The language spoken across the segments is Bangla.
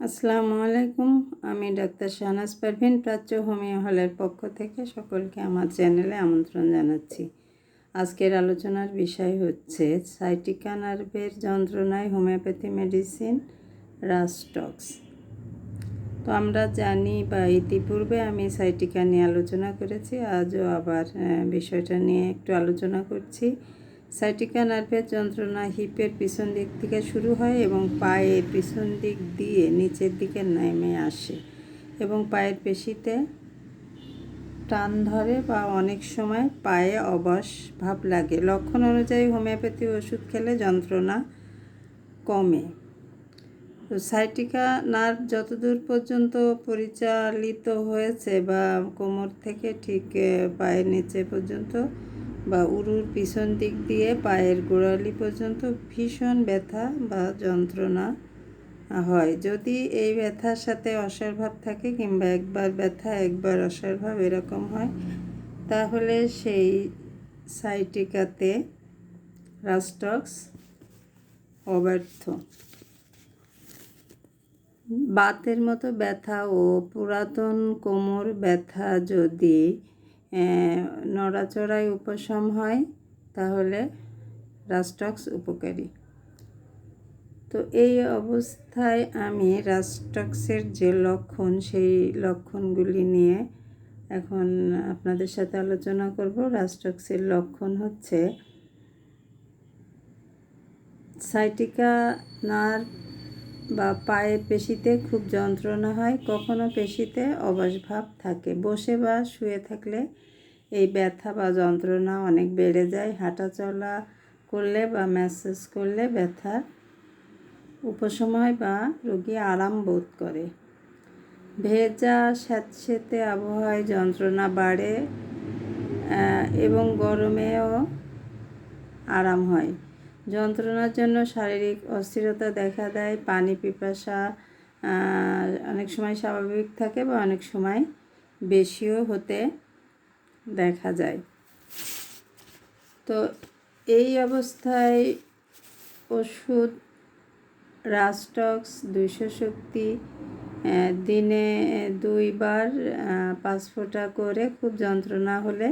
আসসালামু আলাইকুম, আমি ডাক্তার শাহনাজ পারভিন, প্রাচ্য হোমিও হলের পক্ষ থেকে সকলকে আমার চ্যানেলে আমন্ত্রণ জানাচ্ছি। আজকের আলোচনার বিষয় হচ্ছে সাইটিকা নার্ভের যন্ত্রণায় হোমিওপ্যাথি মেডিসিন রাস্টক্স তো আমরা জানি বা ইতিপূর্বে আমি সাইটিকা নিয়ে আলোচনা করেছি, আজও আবার বিষয়টা নিয়ে একটু আলোচনা করছি। সাইটিকা নার্ভের যন্ত্রণা হিপের পিছন দিক থেকে শুরু হয় এবং পায়ের পিছন দিক দিয়ে নিচের দিকে নেমে আসে এবং পায়ের পেশিতে টান ধরে বা অনেক সময় পায়ে অবশ ভাব লাগে। লক্ষণ অনুযায়ী হোমিওপ্যাথি ওষুধ খেলে যন্ত্রণা কমে। তো সাইটিকা নার্ভ যতদূর পর্যন্ত পরিচালিত হয়েছে বা কোমর থেকে ঠিক পায়ের নিচে পর্যন্ত বা উরুর পিছন দিক দিয়ে পায়ের গোড়ালি পর্যন্ত ভীষণ ব্যথা বা যন্ত্রণা হয়। যদি এই ব্যথার সাথে অসারভাব থাকে কিংবা একবার ব্যথা, একবার অসারভাব এরকম হয়, তাহলে সেই সাইটিকাতে রাস্টক্স অব্যর্থ। বাতের মতো ব্যথা ও পুরাতন কোমর ব্যথা যদি নড়াচড়ায় উপশম হয়, তাহলে রাস্টক্স উপকারী। তো এই অবস্থায় আমি রাস্টক্সের যে লক্ষণ, সেই লক্ষণগুলি নিয়ে এখন আপনাদের সাথে আলোচনা করব। রাস্টক্সের লক্ষণ হচ্ছে সাইটিকা নার্ভ বা পায়ের পেশিতে খুব যন্ত্রণা হয়, কখনো পেশিতে অবসভাব থাকে। বসে বা শুয়ে থাকলে এই ব্যথা বা যন্ত্রণা অনেক বেড়ে যায়। হাঁটা চলা করলে বা ম্যাসেজ করলে ব্যথা উপসময় বা রোগী আরাম বোধ করে। ভেজা স্যাঁতস্যাঁতে আবহাওয়ায় যন্ত্রণা বাড়ে এবং গরমেও আরাম হয়। যন্ত্রণার জন্য শারীরিক অস্থিরতা দেখা দেয়, পানি পিপাসা অনেক সময় স্বাভাবিক থাকে বা অনেক সময় বেশিও হতে দেখা যায়। তো এই অবস্থায় ওষুধ রাস্টক্স দুইশো শক্তি দিনে দুইবার পাঁচ ফোঁটা করে খুব যন্ত্রণা হলে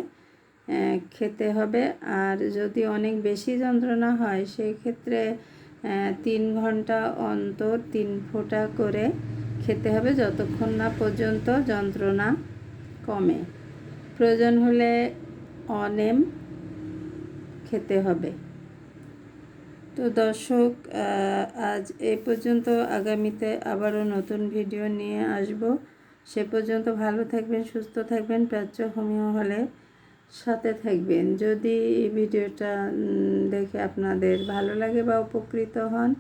খেতে হবে। আর যদি অনেক বেশি যন্ত্রণা হয় সেই ক্ষেত্রে তিন ঘণ্টা অন্তর তিন ফোঁটা করে খেতে হবে যতক্ষণ না পর্যন্ত যন্ত্রণা কমে। প্রয়োজন হলে অনেম খেতে হবে। তো দর্শক আজ এ পর্যন্ত। আগামীতে আবারও নতুন ভিডিও নিয়ে আসব। সে পর্যন্ত ভালো থাকবেন, সুস্থ থাকবেন। প্রাচ্য হোমিও হলে সাথে থাকবেন। যদি এই ভিডিওটা দেখে আপনাদের ভালো লাগে বা উপকৃত হন,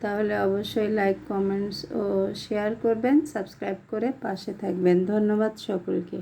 তাহলে অবশ্যই লাইক, কমেন্টস ও শেয়ার করবেন, সাবস্ক্রাইব করে পাশে থাকবেন। ধন্যবাদ সকলকে।